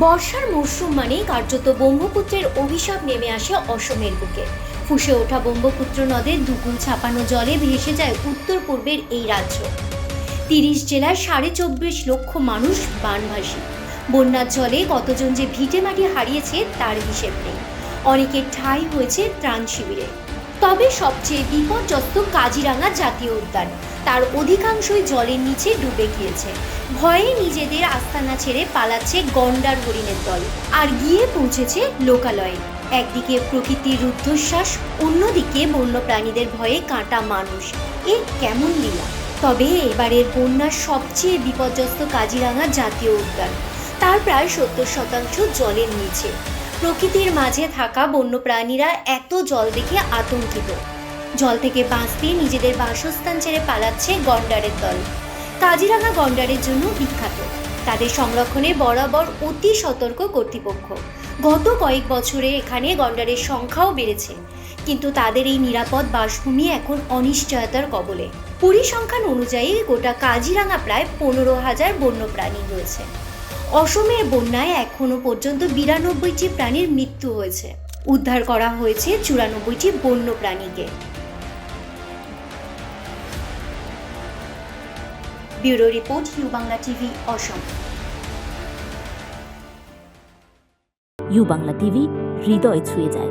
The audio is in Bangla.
বর্ষার মরশুম মানেই কার্যত ব্রহ্মপুত্রের অভিশাপ নেমে আসে অসমের বুকে। ফুসে ওঠা ব্রহ্মপুত্র নদের দুকুল ছাপানো জলে ভেসে যায় উত্তর পূর্বের এই রাজ্য। তিরিশ জেলার সাড়ে চব্বিশ লক্ষ মানুষ বানভাসী। বন্যার জলে কতজন যে ভিটে মাটি হারিয়েছে তার হিসেব নেই। অনেকের ঠাঁই হয়েছে ত্রাণ শিবিরে। তবে সবচেয়ে বিপর্যস্ত কাজিরাঙা জাতীয় উদ্যান। তার অধিকাংশই জলের নিচে ডুবে গিয়েছে। ভয়ে নিজেদের আস্তানা ছেড়ে পালাচ্ছে গন্ডার হরিণের দল আর গিয়ে পৌঁছেছে লোকালয়ে। একদিকে প্রকৃতির রুদ্ধশ্বাস, অন্যদিকে বন্যপ্রাণীদের ভয়ে কাঁটা মানুষ। এ কেমন লীলা? তবে এবারের বন্যার সবচেয়ে বিপর্যস্ত কাজিরাঙা জাতীয় উদ্যান। তার প্রায় সত্তর শতাংশ জলের নিচে। প্রকৃতির মাঝে থাকা বন্যপ্রাণীরা এত জল দেখে আতঙ্কিত। জল থেকে বাঁচতে নিজেদের বাসস্থান ছেড়ে পালাচ্ছে গন্ডারের দল। কাজিরাঙা গন্ডারের জন্য বিখ্যাত। তাদের সংরক্ষণে বরাবর অতি সতর্ক কর্তৃপক্ষ। গত কয়েক বছরে এখানে গন্ডারের সংখ্যাও বেড়েছে। কিন্তু তাদের এই নিরাপদ বাসভূমি এখন অনিশ্চয়তার কবলে। পরিসংখ্যান অনুযায়ী গোটা কাজিরাঙা প্রায় পনেরো হাজার বন্যপ্রাণী রয়েছে। অসমের বন্যায় এখনও পর্যন্ত বিরানব্বইটি প্রাণীর মৃত্যু হয়েছে। উদ্ধার করা হয়েছে চুরানব্বইটি বন্য প্রাণীকে। Bureau report U Bangla TV, Assam. U Bangla TV হৃদয় ছুঁয়ে যায়।